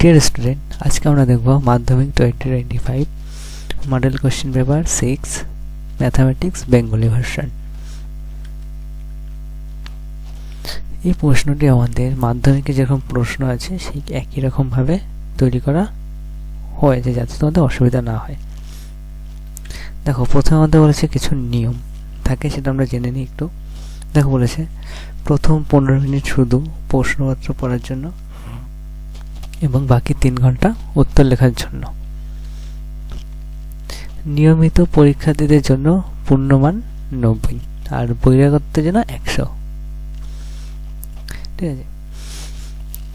Dear student আজকে আমরা দেখব Madhyamik twenty twenty five model question paper six mathematics Bengali version এই প্রশ্নটি আমাদের মাধ্যমিকে যেরকম প্রশ্ন আছে, সেই একই রকমভাবে তৈরি করা হয়েছে যাতে তোমাদের অসুবিধা না হয়। দেখো, প্রথমে আমাদের বলেছে কিছু নিয়ম থাকে, সেটা আমরা জেনে নিই একটু। দেখো বলেছে, প্রথম পনেরো মিনিট শুধু প্রশ্নপত্র পড়ার জন্য এবং বাকি তিন ঘণ্টা উত্তর লেখার জন্য। নিয়মিত পরীক্ষার্থীদের জন্য পূর্ণমান নব্বই, আর বহিরাগতদের জন্য একশো। ঠিক আছে?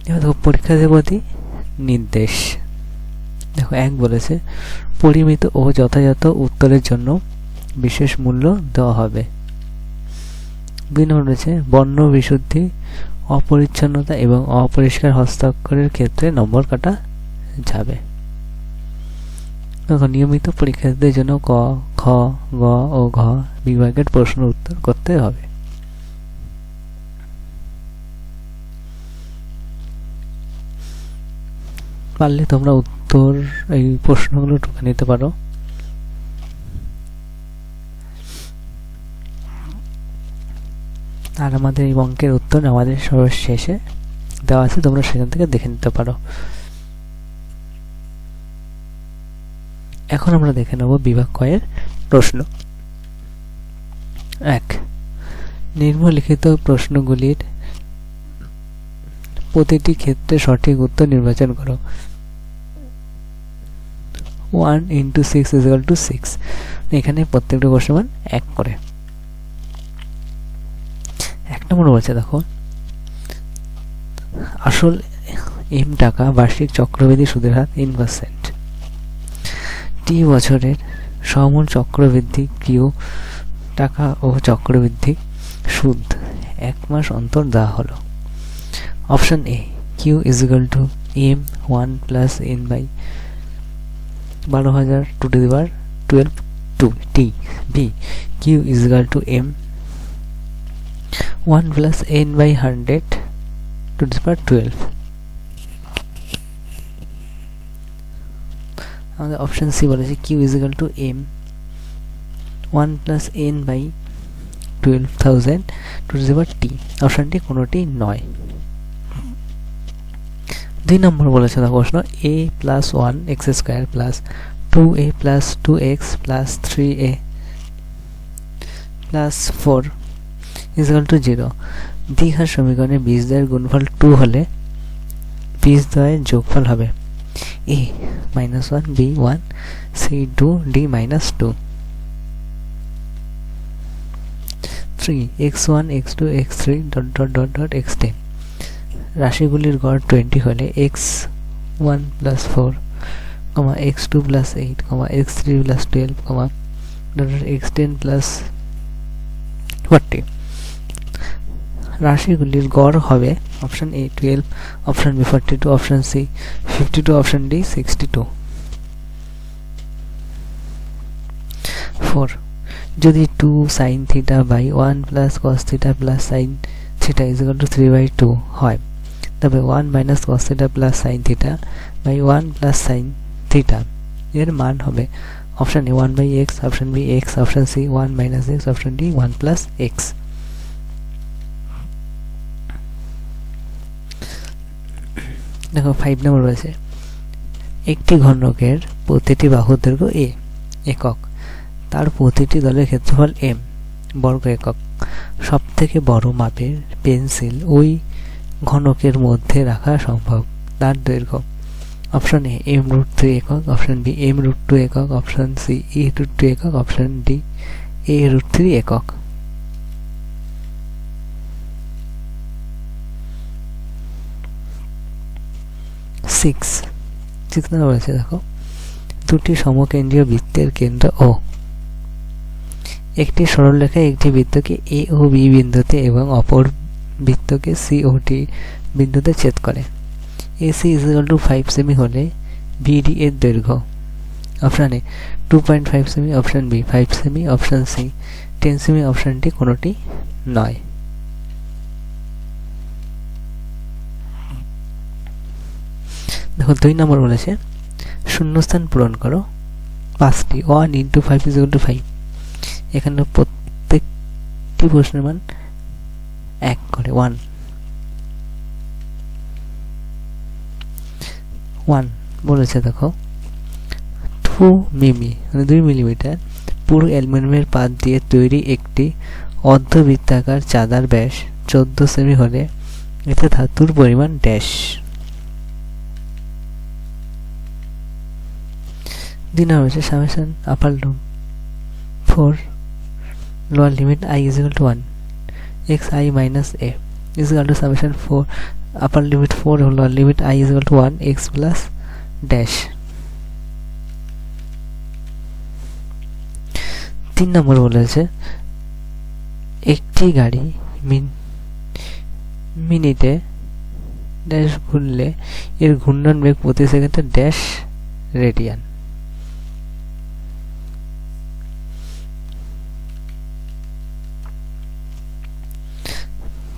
দেখো পরীক্ষার্থীর প্রতি নির্দেশ। দেখো, এক বলেছে, পরিমিত ও যথাযথ উত্তরের জন্য বিশেষ মূল্য দেওয়া হবে। দুই নম্বর বর্ণ বিশুদ্ধি অপরিচ্ছন্নতা এবং অপরিষ্কার হস্তাক্ষরের ক্ষেত্রে নম্বর কাটা যাবে। দেখো, নিয়মিত পরীক্ষার্থীদের জন্য ক, খ, গ ও ঘ বিভাগের প্রশ্ন উত্তর করতে হবে। পারলে তোমরা উত্তর এই প্রশ্নগুলো ঢুকে নিতে পারো। আর আমাদের এই অঙ্কের উত্তর আমাদের সবার শেষে দেওয়া আছে, তোমরা সেখান থেকে দেখে নিতে পারো। এখন আমরা দেখে নেব বিভাগ কয়ের প্রশ্ন। এক, নিম্নলিখিত প্রশ্নগুলির প্রতিটি ক্ষেত্রে সঠিক উত্তর নির্বাচন করো। One into six is equal to six. এখানে প্রত্যেকটা প্রশ্ন মান এক করে। নম্বর বলছে দেখো। আসল এম টাকা বার্ষিক চক্রবৃদ্ধি সুদের হার তিন পার্সেন্ট টি বছরের সমূল চক্রবৃদ্ধি কিউ টাকা ও চক্রবৃদ্ধি সুদ এক মাস অন্তর দেওয়া হলো। Option A, Q is equal to M one plus N by বারো হাজার two two twelve two T. B, Q is equal to M one plus N by hundred two two দিবার টুয়েলভ আমাদের অপশন সি বলেছে Q is equal to M one plus N by twelve thousand two two T অপশানটি কোনোটি নয়। দুই নম্বর বলেছে দেখো প্রশ্ন A plus one X square plus two A plus two X plus three A plus four is equal to zero দীঘার সমীকরণে বীজদ্বয়ের গুণফল টু হলে বীজদ্বয়ের যোগফল হবে A minus one B one C two D minus two three X one X two X three dot dot dot dot X ten রাশিগুলির গড় twenty হলে X one plus four comma x2 plus 8 comma x3 dot 12 comma x10 plus 40 রাশিগুলির গড় হবে option A twelve option B forty two option C fifty two option D sixty two four যদি two sine theta by one plus cos theta plus sine theta is two three by two হয়, তবে one minus cos theta plus sine theta by one plus sine theta এর মান হবে option A one by X option B X option C one minus X option D one plus X দেখো five নম্বর রয়েছে একটি ঘনকের প্রতিটি বাহুর দৈর্ঘ্য এ একক। তার প্রতিটি দলের ক্ষেত্রফল এম বর্গ একক। সব থেকে বড় মাপের পেন্সিল ওই ঘনকের মধ্যে রাখা সম্ভব, তার দৈর্ঘ্য। Option A M root three একক। Option B M root two একক। Option C A root two একক। Option D A root three একক। সিক্স সিক্স নম্বর বলেছে দেখো। দুটি সমকেন্দ্রীয় বৃত্তের কেন্দ্র ও একটি সরলরেখায় একটি বৃত্তকে এ ও বি বিন্দুতে এবং অপর বৃত্তকে সি ও ডি বিন্দুতে ছেদ করে। AC is equal to five semi হলে বিডি এর দৈর্ঘ্য। Option A two point five semi option B five সেমি অপশান সি টেন সেমি অপশানটি কোনোটি নয়। দেখো দুই নম্বর বলেছে, শূন্যস্থান পূরণ করো, পাঁচটি one into five is two five এখানে প্রত্যেকটি প্রশ্নের মান এক করে ওয়ান ওয়ান বলেছে দেখো টু মিমি মানে দুই মিলিমিটার, পুরো অ্যালুমিনিয়ামের পাত দিয়ে তৈরি একটি অর্ধবৃত্তাকার চাঁদার ব্যাস, চোদ্দ সেমি হলে এতে ধাতুর পরিমাণ ড্যাশ নম্বর হচ্ছে summation upper limit four lower limit I is equal to one X I minus A is equal to summation four upper limit four lower limit I is equal to one X plus dash তিন নম্বর বলেছে একটি গাড়ি মিন মিনিটে dash ঘুরলে এর ঘূর্ণন বেগ প্রতি সেকেন্ডে ড্যাশ রেডিয়ান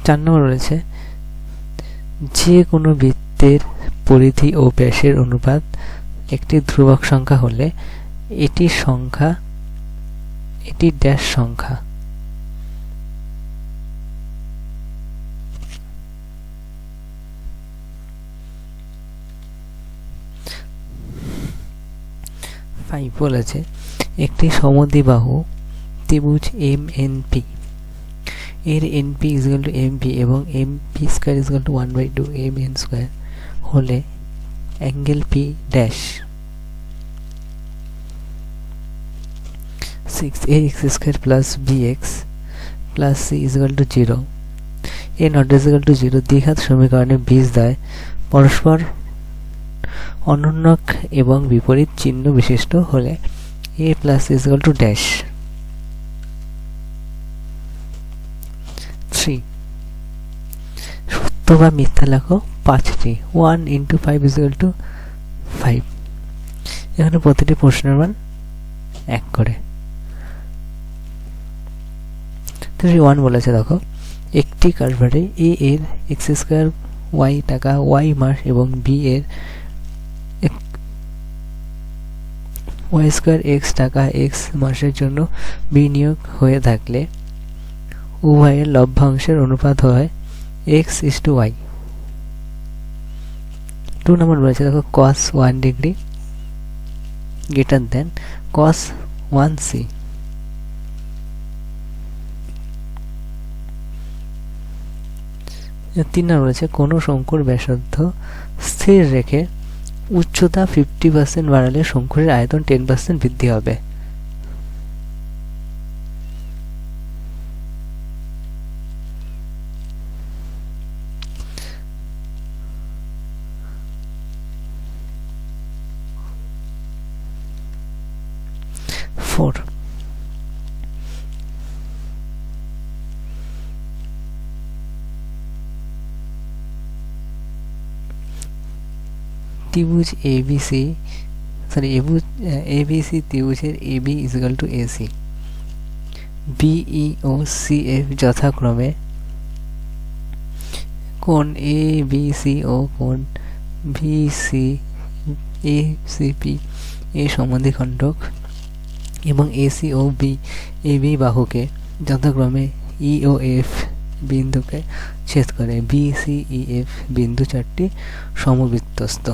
চার নম্বর রয়েছে। যে কোনো বৃত্তের পরিধি ও ব্যাসের অনুপাত একটি ধ্রুবক সংখ্যা হলে এটি সংখ্যা এটি ড্যাশ সংখ্যা। ফাইভ বলেছে, একটি সমদ্বিবাহু ত্রিভুজ এম এন পি এর N P is equal to M P এবং M P square is equal to one by two M N square হলে angle P dash six A X square plus B X plus C is equal to zero A not is equal to zero দ্বিঘাত সমীকরণে বীজ দেয়। পরস্পর অনন্যক এবং বিপরীত চিহ্ন বিশিষ্ট হলে A plus is equal to dash three সত্য মিথ্যা লেখো পাঁচটি one into five is equal to five এখানে প্রতিটি প্রশ্নের মান এক করে। থ্রি ওয়ান বলেছে, দেখো, একটি কারবারে এ এর এক্স স্কোয়ার ওয়াই টাকা ওয়াই মাস এবং বি এর ওয়াই স্কোয়ার এক্স টাকা এক্স মাসের জন্য বিনিয়োগ হয়ে থাকলে উভয়ের লভ্যাংশের অনুপাত হয় x is to y two number বলেছে, দেখো cos one degree greater than cos one C তিন নম্বর রয়েছে কোনো শঙ্কুর ব্যাসার্ধ স্থির রেখে উচ্চতা ফিফটি পার্সেন্ট বাড়ালে শঙ্কুরের আয়তন টেন পার্সেন্ট বৃদ্ধি হবে ফোর ত্রিভুজ এবিসি সরি এবুজ এবিসি ত্রিভুজের AB is equal to AC BE O C F যথাক্রমে কোন এ বি সি ও কোন V C A C P A সমাধিখণ্ডক এবং এসি ও বি এ বি বাহুকে যথাক্রমে ই ও এফ বিন্দুকে ছেদ করে বি সি ই এফ বিন্দু চারটি সমবৃত্তস্ত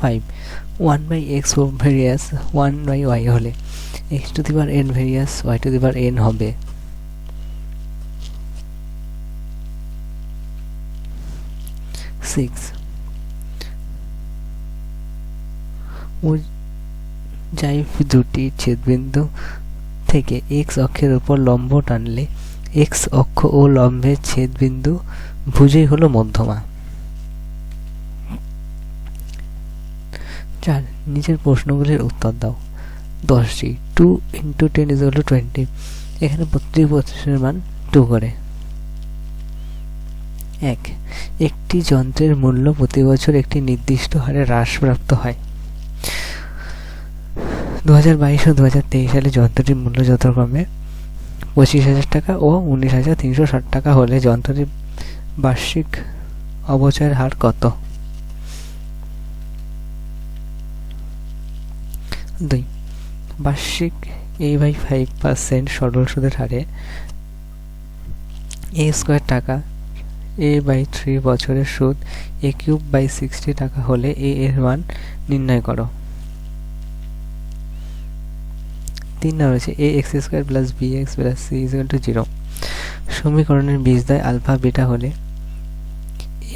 five one by x various one by y হলে x to the bar n various y to the bar n হবে। সিক্স জাইফ দুটি ছেদবিন্দু থেকে এক্স অক্ষের উপর লম্ব টানলে এক্স অক্ষ ও লম্বের ছেদবিন্দু ভুজেই হলো মধ্যমা। চার নিচের প্রশ্নগুলির উত্তর দাও। দশটি two into ten is to twenty এখানে প্রত্যেক প্রশ্নের মান টু করে। এক, একটি যন্ত্রের মূল্য প্রতি বছর একটি নির্দিষ্ট হারে হ্রাসপ্রাপ্ত হয়। দু হাজার বাইশ ও দু হাজার তেইশ সালে যন্ত্রটির মূল্য যথাক্রমে পঁচিশ হাজার টাকা ও উনিশ হাজার তিনশো ষাট টাকা হলে যন্ত্রটির বার্ষিক অবচয়ের হার কত? দুই। বার্ষিক এ বাই ফাইভ পার্সেন্ট সরল সুদের হারে এ স্কোয়ার টাকা এ বাই থ্রি বছরের সুদ এ কিউব বাই সিক্সটি টাকা হলে এ এর মান নির্ণয় করো। তিন নম্বর হচ্ছে a x square plus b x plus c is equal to zero সমীকরণের বীজদ্বয় আলফা বিটা হলে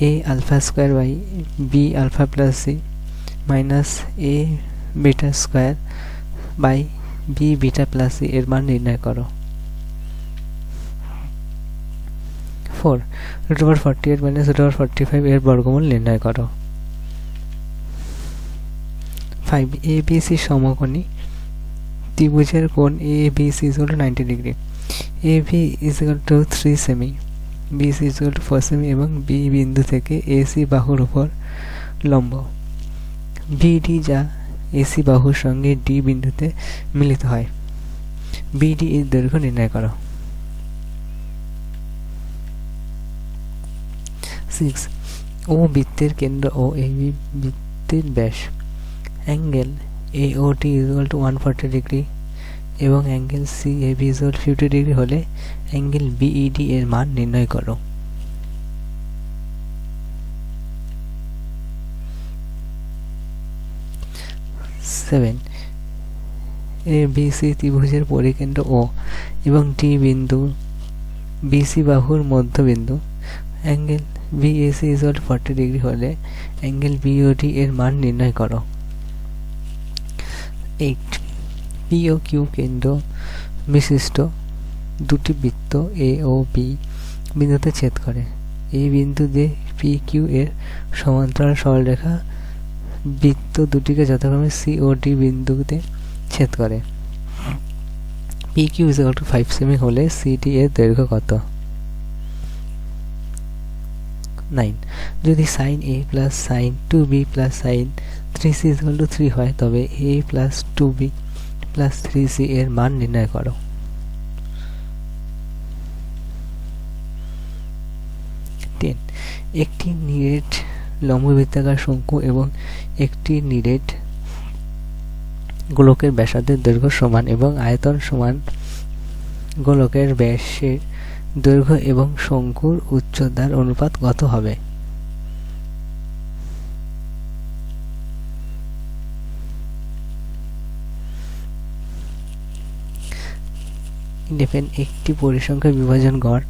a alpha square by b alpha plus c minus a beta square by b beta plus c এর মান নির্ণয় করো। Four root over forty eight minus root over forty five এর বর্গমূল নির্ণয় করো। ফাইভ এ বি সি সমকোণী ত্রিভুজের কোণ A B C is to ninety degree A B is to three semi B C is to four semi এবং B বিন্দু থেকে এ সি বাহুর উপর লম্ব। বিডি যা এসি বাহুর সঙ্গে ডি বিন্দুতে মিলিত হয়। বিডি এর দৈর্ঘ্য নির্ণয় করো। সিক্স ও বৃত্তের কেন্দ্র ও এই বৃত্তের ব্যাস। Angle A O T equal to one forty degree এবং angle C A B equal fifty degree হলে অ্যাঙ্গেল বিইডি এর মান নির্ণয় করো। সেভেন এ বি সি ত্রিভুজের পরিকেন্দ্র ও এবং টি বিন্দু বিসি বাহুর মধ্যবিন্দু। Angle BAC equal forty degree হলে অ্যাঙ্গেল বিওডি এর মান নির্ণয় করো। এইট পি ও কিউ কেন্দ্র বিশিষ্ট দুটি বৃত্ত এ ও বি বিন্দুতে ছেদ করে। এই বিন্দু দিয়ে পি কিউ এর সমান্তরাল সরলরেখা বৃত্ত দুটিকে যথাক্রমে সি ও ডি বিন্দুতে ছেদ করে। P Q is to five semi হলে সিডি এর দৈর্ঘ্য কত? নাইন যদি sine A plus sine two B plus sine three C is equal to three হয়, তবে A plus two B plus three C এর মান নির্ণয় করো। একটি নিরেট লম্ববৃত্তাকার শঙ্কু এবং একটি নিরেট গোলকের ব্যাসার্ধের দৈর্ঘ্য সমান এবং আয়তন সমান গোলকের ব্যাসের দৈর্ঘ্য এবং শঙ্কুর উচ্চতার অনুপাত কত হবে। ইলেভেন একটি পরিসংখ্যা বিভাজন গড়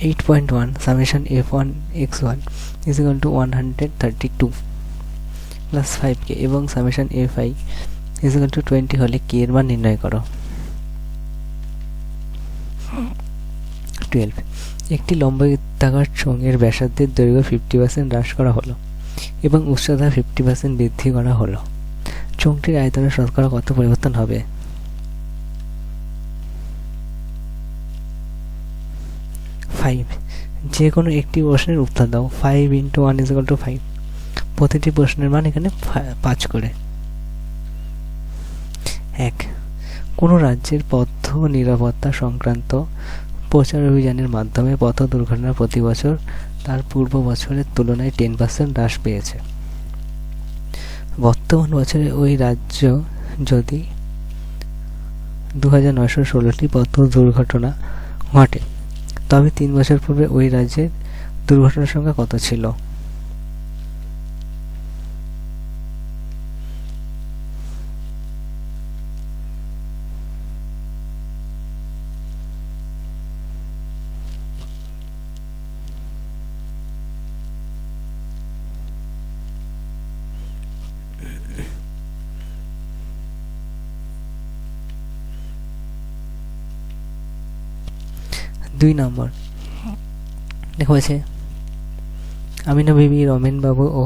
eight point one summation f one x one is to one hundred thirty two plus five k এবং summation f i is to twenty হলে কে এর মান নির্ণয় করো। টুয়েলভ একটি লম্ববৃত্তাকার চোঙের ব্যাসার্ধের দৈর্ঘ্য ফিফটি পার্সেন্ট হ্রাস করা হলো এবং উচ্চতা ফিফটি পার্সেন্ট বৃদ্ধি করা হলো। চোঙটির আয়তনে শতকরা কত পরিবর্তন হবে? ফাইভ যে কোনো একটি প্রশ্নের উত্তর দাও। Five into one is to five প্রতিটি প্রশ্নের মান এখানে পাঁচ করে। এক, কোনো রাজ্যের পথ নিরাপত্তা সংক্রান্ত প্রচার অভিযানের মাধ্যমে পথ দুর্ঘটনা প্রতি বছর তার পূর্ব বছরের তুলনায় টেন পার্সেন্ট হ্রাস পেয়েছে। বর্তমান বছরে ওই রাজ্য যদি দু হাজার নয়শো ষোলোটি পথ দুর্ঘটনা ঘটে, তবে তিন বছর পূর্বে ওই রাজ্যের দুর্ঘটনার সংখ্যা কত ছিল? দুই নম্বর। দেখা হয়েছে আমিনা বিবি, রমেন বাবু ও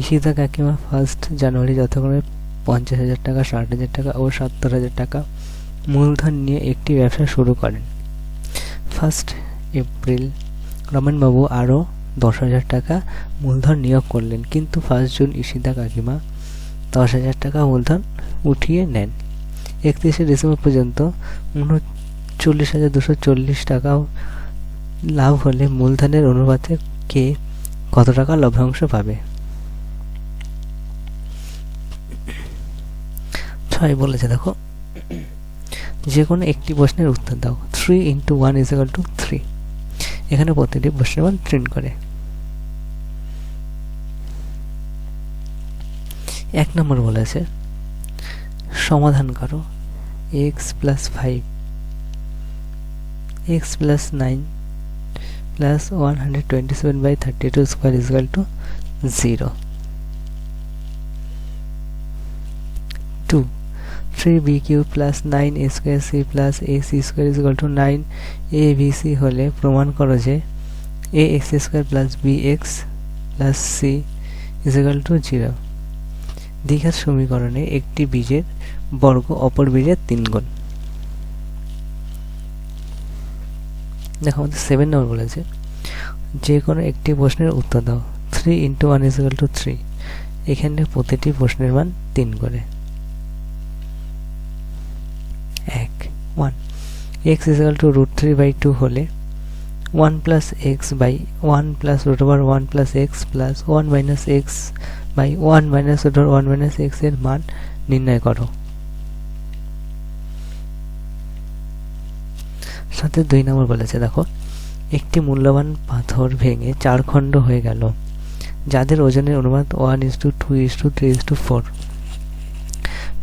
ঈশিতা কাকিমা ফার্স্ট জানুয়ারি যথাক্রমে পঞ্চাশ হাজার টাকা, ষাট হাজার টাকা ও সত্তর হাজার টাকা মূলধন নিয়ে একটি ব্যবসা শুরু করেন। ফার্স্ট এপ্রিল রমেনবাবু আরও দশ হাজার টাকা মূলধন নিয়োগ করলেন, কিন্তু ফার্স্ট জুন ঈশিতা কাকিমা দশ হাজার টাকা মূলধন উঠিয়ে নেন। একত্রিশে ডিসেম্বর পর্যন্ত চল্লিশ হাজার দুশো চল্লিশ টাকা লাভ হলে মূলধনের অনুপাতে কে কত টাকা লভ্যাংশ পাবে? ছয় বলেছে, দেখো। যে কোনো একটি প্রশ্নের উত্তর দাও। Three into one is to three এখানে প্রতিটি প্রশ্নের মান প্রিন্ট করে। এক নম্বর বলেছে, সমাধান করো। X plus five nine plus one hundred twenty seven by thirty two square is equal to zero two three B Q plus nine A square C plus A C square two nine A B C হলে প্রমাণ যে a x square plus b x plus c is equal to zero দীঘার সমীকরণে একটি বীজের বর্গ অপর বীজের তিন দেখো, আমাদের সেভেন নম্বর বলেছে যে কোনো একটি প্রশ্নের উত্তর দাও। Three into one is equal to three এখানে প্রতিটি প্রশ্নের মান তিন করে। এক one x is equal to root three by two হলে one plus x by one plus root over one plus x plus one minus x by one minus root over one minus এক্সের মান নির্ণয় করো। সাথে দুই নম্বর বলেছে, দেখো, একটি মূল্যবান পাথর ভেঙে চার খণ্ড হয়ে গেল, যাদের ওজনের অনুপাত one is to two is to three is to four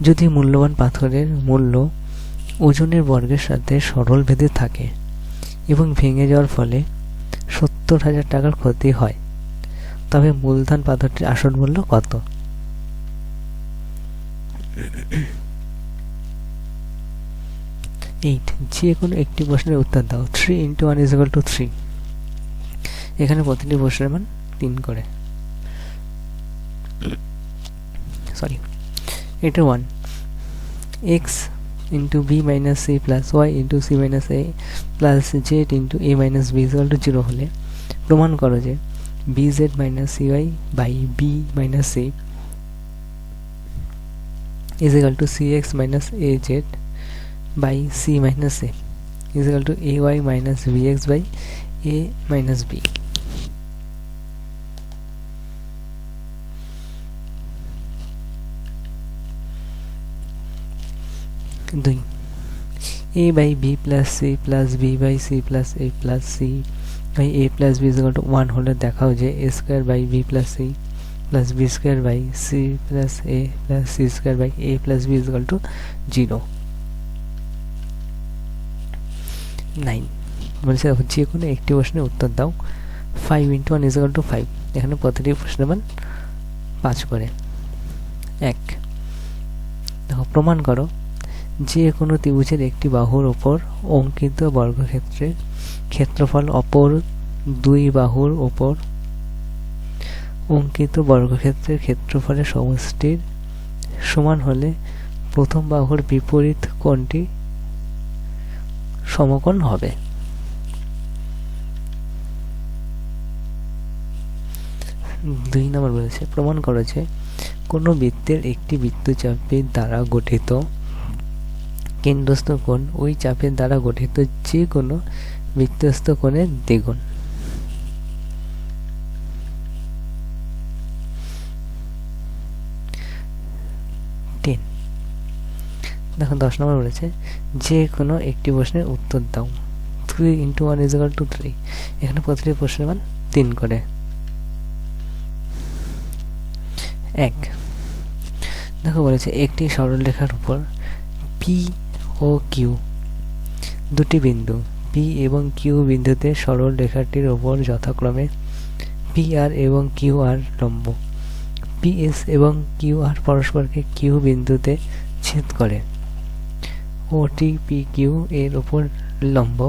যদি মূল্যবান পাথরের মূল্য ওজনের বর্গের সাথে সরল ভেদে থাকে এবং ভেঙে যাওয়ার ফলে সত্তর হাজার টাকার ক্ষতি হয়, তবে মূলধন পাথরটির আসল মূল্য কত? এইট যে কোনো একটি প্রশ্নের উত্তর দাও। Three into one is to three এখানে প্রতিটি প্রশ্নের মান তিন করে। সরি এটা one x into b minus c plus y into c minus a plus z into a minus b is to zero হলে প্রমাণ করো যে b z minus c y by b minus c is equal to cx minus az by c minus a is equal to ay minus bx by a minus b দুই a by b plus c plus b by c plus a plus c by a plus b is equal to 1 হলে দেখাও যে a square by b plus c plus b square by c plus a plus c square by a plus b is equal to 0 nine. বলছে যে কোনো একটি প্রশ্নের উত্তর দাও। Five into one is to five এখানে প্রতিটি প্রশ্নের মান পাঁচ করে। এক। দেখো, প্রমাণ করো। যে কোনো ত্রিভুজের একটি বাহুর ওপর অঙ্কিত বর্গক্ষেত্রের ক্ষেত্রফল অপর দুই বাহুর ওপর অঙ্কিত বর্গক্ষেত্রের ক্ষেত্রফলের সমষ্টির সমান হলে প্রথম বাহুর বিপরীত কোণটি সমকোণ হবে। দুই নম্বর বলেছে, প্রমাণ করো কোনো বৃত্তের একটি বৃত্তচাপের দ্বারা গঠিত কেন্দ্রস্থ কোণ, ওই চাপের দ্বারা গঠিত যে কোনো বৃত্তস্থ কোণের দ্বিগুণ। দেখো দশ নম্বর বলেছে যে কোনো একটি প্রশ্নের উত্তর দাও। Three into one is to three এখানে প্রতিটি প্রশ্নের মান তিন করে। এক। দেখো বলেছে, একটি সরলরেখার উপর পি ও কিউ দুটি বিন্দু। পি এবং কিউ বিন্দুতে সরল রেখাটির ওপর যথাক্রমে পি আর এবং কিউ আর লম্ব। পি এস এবং কিউ আর পরস্পরকে কিউ বিন্দুতে ছেদ করে। ও টি পি কিউ এর ওপর লম্ব।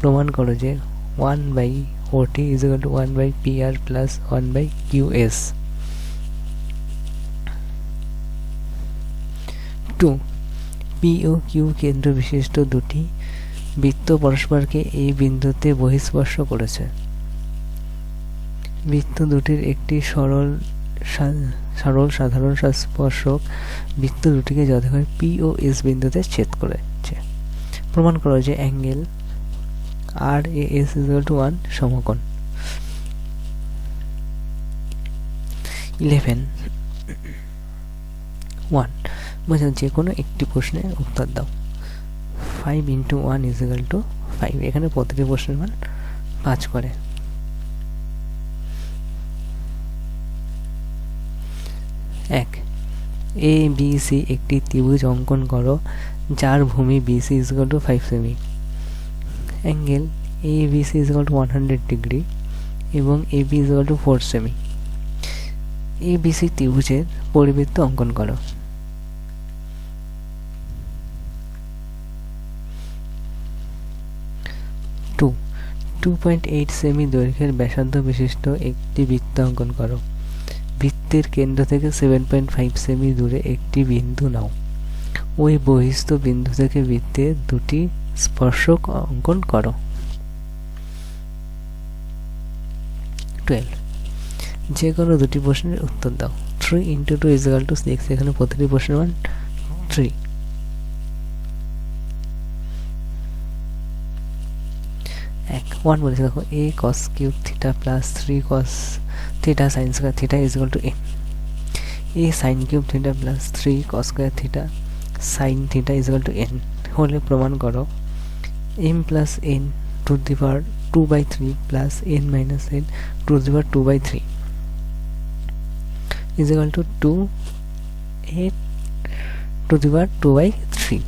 প্রমাণ করো যে one by OT is to one by P R plus one by Q S two P O Q কেন্দ্র বিশিষ্ট দুটি বৃত্ত পরস্পরকে এই বিন্দুতে বহিঃস্পর্শ করেছে। বৃত্ত দুটির একটি সরল সরল সাধারণ স্পর্শক বৃত্ত দুটিকে যথাক্রমে পি ও এস বিন্দুতে ছেদ করেছে। প্রমাণ করো যে angle R A S equal to one সমকোণ। ইলেভেন ওয়ান বলছে যে কোনো একটি প্রশ্নের উত্তর দাও। Five into one is equal to five এখানে প্রতিটি প্রশ্নের মান পাঁচ করে। এক। এ বি সি একটি ত্রিভুজ অঙ্কন করো, যার ভূমি BC is equal to five semi angle A B C is to one hundred degree এবং A B is to four semi A B C ত্রিভুজের পরিবৃত্ত অঙ্কন করো। টু টু পয়েন্ট এইট সেমি দৈর্ঘ্যের ব্যাসার্ধ বিশিষ্ট একটি বৃত্ত অঙ্কন করো। বৃত্তের কেন্দ্র থেকে সেভেন পয়েন্ট ফাইভ সেমি দূরে একটি বিন্দু নাও। ওই বহিস্থ বিন্দু থেকে বৃত্তের দুটি স্পর্শক অঙ্কন করো। টুয়েলভ যে কোনো দুটি প্রশ্নের উত্তর দাও। Three into two is equal to six এখানে প্রতিটি প্রশ্নের মান থ্রি এক ওয়ান বলেছে, দেখো a cos cube theta plus three cos theta sine square theta is to a a sine cube theta plus three cos square theta sine theta is to n হলে প্রমাণ করো। M plus n to the power two by three plus n minus n to the power two by three is equal to two a to the power two by three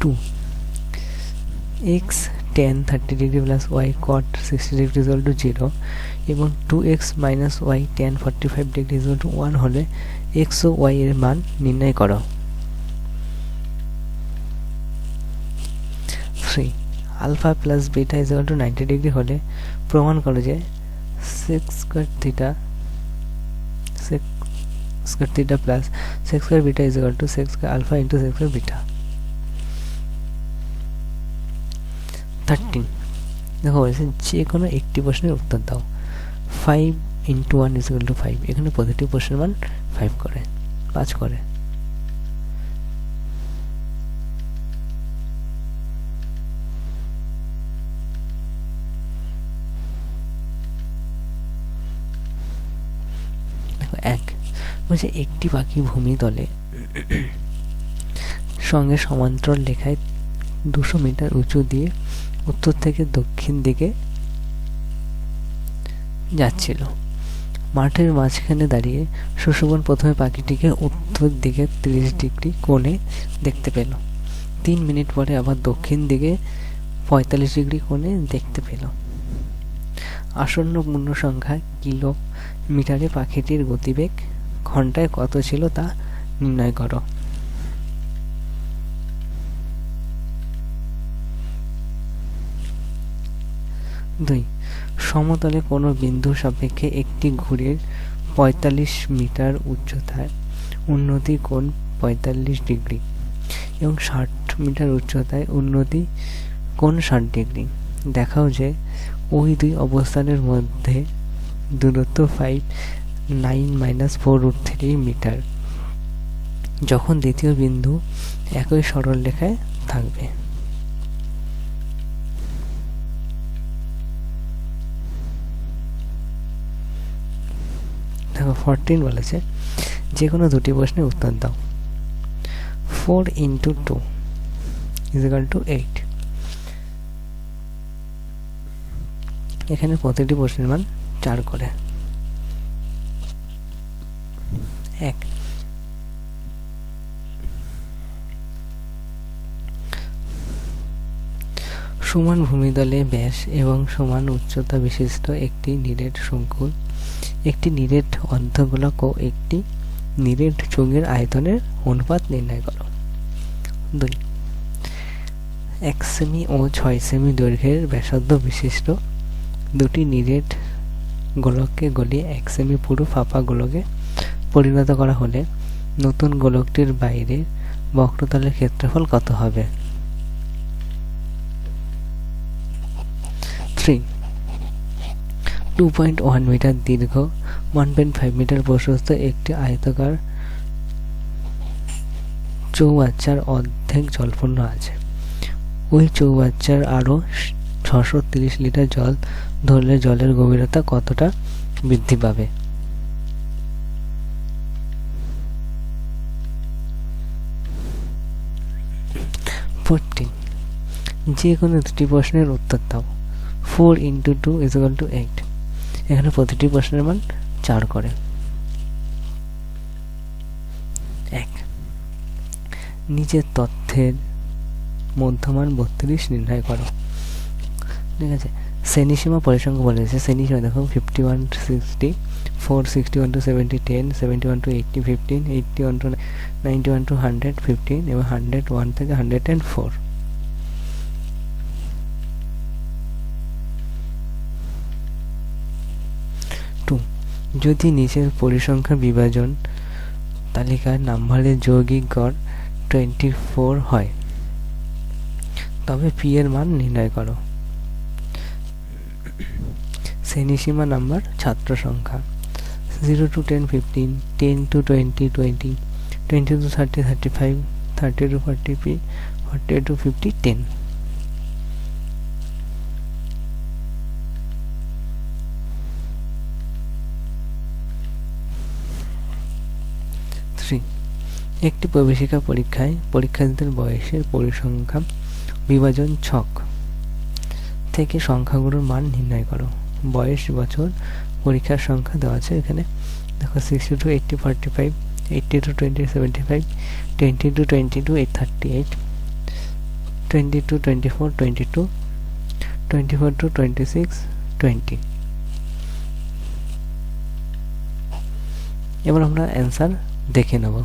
two x tan thirty degree plus y cot sixty degree equal to zero এবং two x minus y tan forty five degree equal to one হলে x ও y এর মান নির্ণয় করো। Three alpha plus beta is to ninety degree হলে প্রমাণ করো যে six square theta six square theta plus six square beta is to six square alpha into six square beta thirteen দেখো, বলেছে যে কোনো একটি প্রশ্নের উত্তর দাও। Five into one is to five এখানে প্রতিটি প্রশ্নের মান ফাইভ করে, পাঁচ করে। এক। বলছে একটি পাখি ভূমিতলে সঙ্গে সমান্তরাল লেখায় দুশো মিটার উঁচু দিয়ে উত্তর থেকে দক্ষিণ দিকে যাচ্ছিল। মাঠের মাঝখানে দাঁড়িয়ে শশবন প্রথমে পাখিটিকে উত্তর দিকে তিরিশ ডিগ্রি কোণে দেখতে পেল। তিন মিনিট পরে আবার দক্ষিণ দিকে পঁয়তাল্লিশ ডিগ্রি কোণে দেখতে পেল। আসন্ন পূর্ণ সংখ্যা কিলোমিটারে পাখিটির গতিবেগ ঘন্টায় কত ছিল তা নির্ণয় করো। দুই। সমতলে কোনো বিন্দু সাপেক্ষে একটি ঘুরের পঁয়তাল্লিশ মিটার উচ্চতায় উন্নতি কোণ পঁয়তাল্লিশ ডিগ্রি এবং ষাট মিটার উচ্চতায় উন্নতি কোণ ষাট ডিগ্রি। দেখাও যে ওই দুই অবস্থানের মধ্যে দূরত্ব five nine minus four root three metre, যখন দ্বিতীয় বিন্দু একই সরল রেখায় থাকবে। দেখো ফোরটিন বলেছে যে কোনো দুটি প্রশ্নের উত্তর দাও। Four into two is equal to eight এখানে প্রতিটি প্রশ্নের মান চার করে। এক। সমান ভূমিদলে ব্যাস এবং সমান উচ্চতা বিশিষ্ট একটি নিরেট শঙ্কুর একটি নিরেট অর্ধগোলক ও একটি নিরেট চোঙের আয়তনের অনুপাত নির্ণয় করো। দুই, এক সেমি ও ছয় সেমি দৈর্ঘ্যের ব্যাসার্ধ বিশিষ্ট দুটি নিরেট গোলককে গলিয়ে এক সেমি পুরো ফাঁপা গোলকে পরিণত করা হলে নতুন গোলকটির বাইরে বক্রতলের ক্ষেত্রফল কত হবে? Three two point one metre দীর্ঘ ওয়ান পয়েন্ট ফাইভ মিটার প্রশস্ত একটি আয়তাকার চৌবাচ্চার অর্ধেক জলপূর্ণ আছে। ওই চৌবাচ্চার আরও ছশো তিরিশ লিটার জল ধরলে জলের গভীরতা কতটা বৃদ্ধি পাবে? যে কোনো দুটি প্রশ্নের উত্তর দাও। Four into two is to eight এখানে প্রতিটি প্রশ্নের মান চার করে। এক। নিচের তথ্যের মধ্যমান বত্রিশ নির্ণয় করো। ঠিক আছে? শ্রেণীসীমা পরিসংখ্য বলেছে শ্রেণীসীমা দেখো fifty one sixty four sixty one two seventy ten seventy one two eighty fifteen eighty one two ninety one two hundred fifteen এবং হান্ড্রেড ওয়ান থেকে হান্ড্রেড অ্যান্ড ফোর যদি নিচের পরিসংখ্যা বিভাজন তালিকার নাম্বারের যৌগিক গড় টোয়েন্টি ফোর হয়, তবে পি এর মান নির্ণয় করো। শ্রেণীসীমা নাম্বার ছাত্র সংখ্যা। Zero two ten fifteen ten two twenty twenty twenty two thirty thirty five thirty two forty P forty two fifty ten three একটি প্রবেশিকা পরীক্ষায় পরীক্ষার্থীদের বয়সের পরিসংখ্যা বিভাজন ছক থেকে সংখ্যাগুলোর মান নির্ণয় করো। বয়স, বছর, পরীক্ষার সংখ্যা দেওয়া আছে এখানে। দেখো sixty two eighty forty five eighty two twenty seventy five twenty two twenty two eight thirty eight twenty two twenty four twenty two twenty four two twenty six twenty এবার আমরা অ্যান্সার দেখে নেব।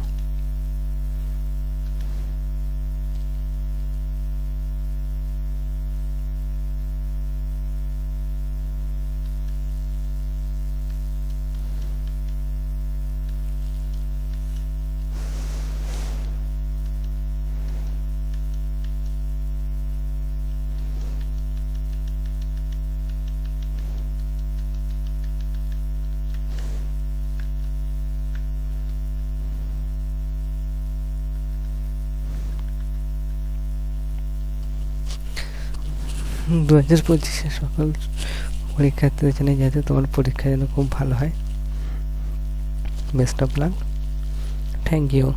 দু হাজার পঁচিশে সকল পরীক্ষার্থীদের জন্য যাতে তোমার পরীক্ষা যেন খুব ভালো হয়। Best of luck thank you